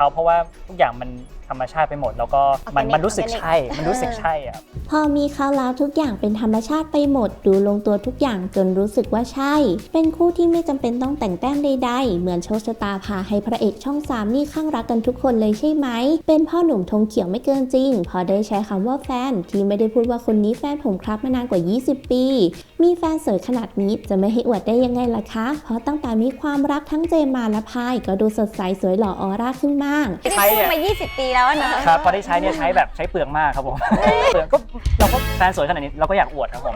เขาเพราะว่าทุกอย่างมัน ธรรมชาติไปหมด แล้วก็มัน Organic มันรู้สึก Organic ใช่ มันรู้สึกเออใช่อะ พอมีเขาแล้วทุกอย่างเป็นธรรมชาติไปหมด ดูลงตัวทุกอย่างจนรู้สึกว่าใช่ เป็นคู่ที่ไม่จำเป็นต้องแต่งแต้มใดๆ เหมือนโชคชะตาพาให้พระเอกช่องสามนี่ข้างรักกันทุกคนเลยใช่ไหม เป็นพ่อหนุ่มธงเขียวไม่เกินจริง พอได้ใช้คำว่าแฟน ที่ไม่ได้พูดว่าคนนี้แฟนผมครับมานานกว่า 20 ปี มีแฟนสวยขนาดนี้จะไม่ให้อวดได้ยังไงล่ะคะ เพราะตั้งแต่มีความรักทั้งเจมมาและพายก็ดูสดใสสวยหล่อออร่าขึ้นมากไม่ได้พูดมา 20 ปีแล้วอะนะ ครับพอได้ใช้เนี่ยใช้แบบใช้เปลืองมากครับผมเปลืองก็เราก็แฟนสวยขนาดนี้เราก็อยากอวดครับผม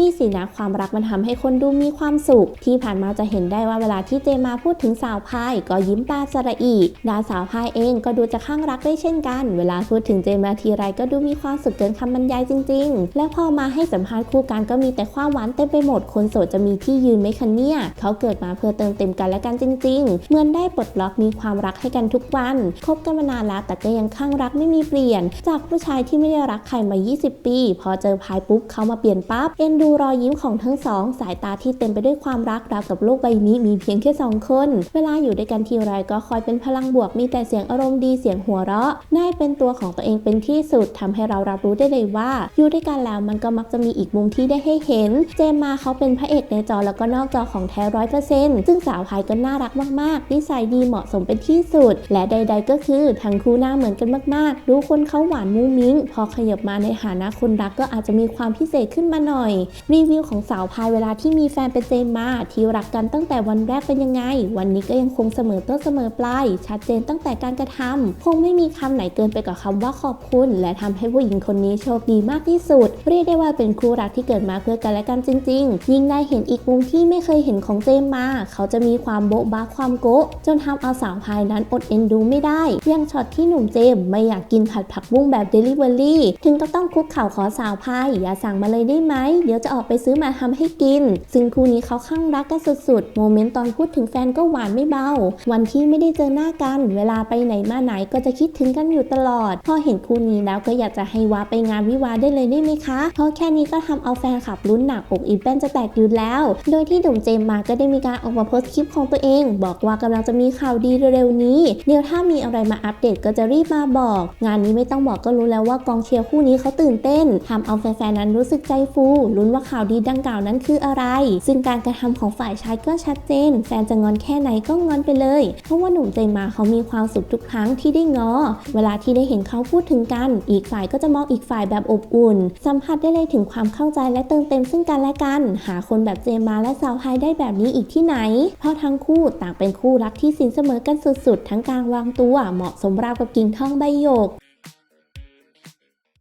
นี่สินะความรักมันทำให้คนดูมีความสุข ที่ผ่านมาจะเห็นได้ว่าเวลาที่เจมาพูดถึงสาวพายก็ยิ้มตาสระอีดาสาวพายเองก็ดูจะข้างรักได้เช่นกัน เวลาพูดถึงเจมาทีไรก็ดูมีความสุขเกินคำบรรยายจริง ๆ แล้วพอมาให้สัมภาษณ์คู่กันก็มีแต่ความหวานเต็มไปหมด คนโสดจะมีที่ยืนไหมคะเนี่ย เขาเกิดมาเพื่อเติมเต็มกันและกันจริง ๆ เหมือนได้ปลดล็อกมีความรักให้กันทุกวันคบกันมานานแล้วแต่ก็ยังข้างรักไม่มีเปลี่ยน จากผู้ชายที่ไม่ได้รักใครมา 20 ปี พอเจอพายปุ๊บเขามาเปลี่ยนปั๊บเอ็นดูรอยยิ้มของทั้งสอง สายตาที่เต็มไปด้วยความรักราวกับโลกใบนี้มีเพียงแค่สองคน เวลาอยู่ด้วยกันทีไรก็คอยเป็นพลังบวกมีแต่เสียงอารมณ์ดีเสียงหัวเราะได้เป็นตัวของตัวเองเป็นที่สุดทำให้เรารับรู้ได้เลยว่า อยู่ด้วยกันแล้วมันก็มักจะมีอีกมุมที่ได้ให้เห็น เจมมาเขาเป็นพระเอกในจอแล้วก็นอกจอของแท้ร้อยเปอร์เซ็นต์ซึ่งสาวพายก็น่ารักมากๆนิสัยดีเหมาะสมเป็นที่สุด และใด ๆ ก็คือทั้งคู่หน้าเหมือนกันมากๆดูคนเขาหวานมุ้งมิ้ง พอขยับมาในฐานะคนรักก็อาจจะมีความพิเศษขึ้นมาหน่อยรีวิวของสาวพายเวลาที่มีแฟนเป็นเจมมาที่รักกันตั้งแต่วันแรกเป็นยังไง วันนี้ก็ยังคงเสมอต้นเสมอปลายชัดเจนตั้งแต่การกระทำคงไม่มีคำไหนเกินไปกว่าคำว่าขอบคุณ และทำให้ผู้หญิงคนนี้โชคดีมากที่สุด เรียกได้ว่าเป็นคู่รักที่เกิดมาเพื่อกันและกันจริง ๆ ยิ่งได้เห็นอีกมุมที่ไม่เคยเห็นของเจมมา เขาจะมีความโบ๊ะบ้าความโกะจนทำเอาสาวพายนั้นอดเอ็นดูไม่ได้ยังช็อตที่หนุ่มเจมไม่อยากกินผัดผักบุ้งแบบเดลิเวอรี่ถึงก็ต้องคุกเข่าขอสาวพายอย่าสั่งมาเลยได้ไหมเดี๋ยวจะออกไปซื้อมาทำให้กิน ซึ่งคู่นี้เขาข้างรักกันสุดๆ โมเมนต์ตอนพูดถึงแฟนก็หวานไม่เบา วันที่ไม่ได้เจอหน้ากัน เวลาไปไหนมาไหนก็จะคิดถึงกันอยู่ตลอด พอเห็นคู่นี้แล้วก็อยากจะให้วาไปงานวิวาได้เลยได้ไหมคะ เพราะแค่นี้ก็ทำเอาแฟนคลับลุ้นหนักอกอีแป้นจะแตกอยู่แล้ว โดยที่หนุ่มเจมมาก็ได้มีการออกมาโพสต์คลิปของตัวเอง บอกว่ากำลังจะมีข่าวดีเร็วๆนี้ เดี๋ยวถ้ามีอะไรมาอัปเดตก็จะรีบมาบอก งานนี้ไม่ต้องบอกก็รู้แล้วว่ากองเชียร์คู่นี้เขาตื่นเต้นทำเอาแฟนๆนั้นรู้สึกใจฟูลุ้นว่าข่าวดีดังกล่าวนั้นคืออะไร ซึ่งการกระทำของฝ่ายชายก็ชัดเจน แฟนจะงอนแค่ไหนก็งอนไปเลย เพราะว่าหนุ่มเจมาเขามีความสุขทุกครั้งที่ได้งอ เวลาที่ได้เห็นเขาพูดถึงกัน อีกฝ่ายก็จะมองอีกฝ่ายแบบอบอุ่น สัมผัสได้เลยถึงความเข้าใจและเติมเต็มซึ่งกันและกัน หาคนแบบเจมมาและสาวไฮได้แบบนี้อีกที่ไหน เพราะทั้งคู่ต่างเป็นคู่รักที่สินเสมอกันสุดๆ ทั้งการวางตัวเหมาะสมราวกับกิ่งทองใบหยก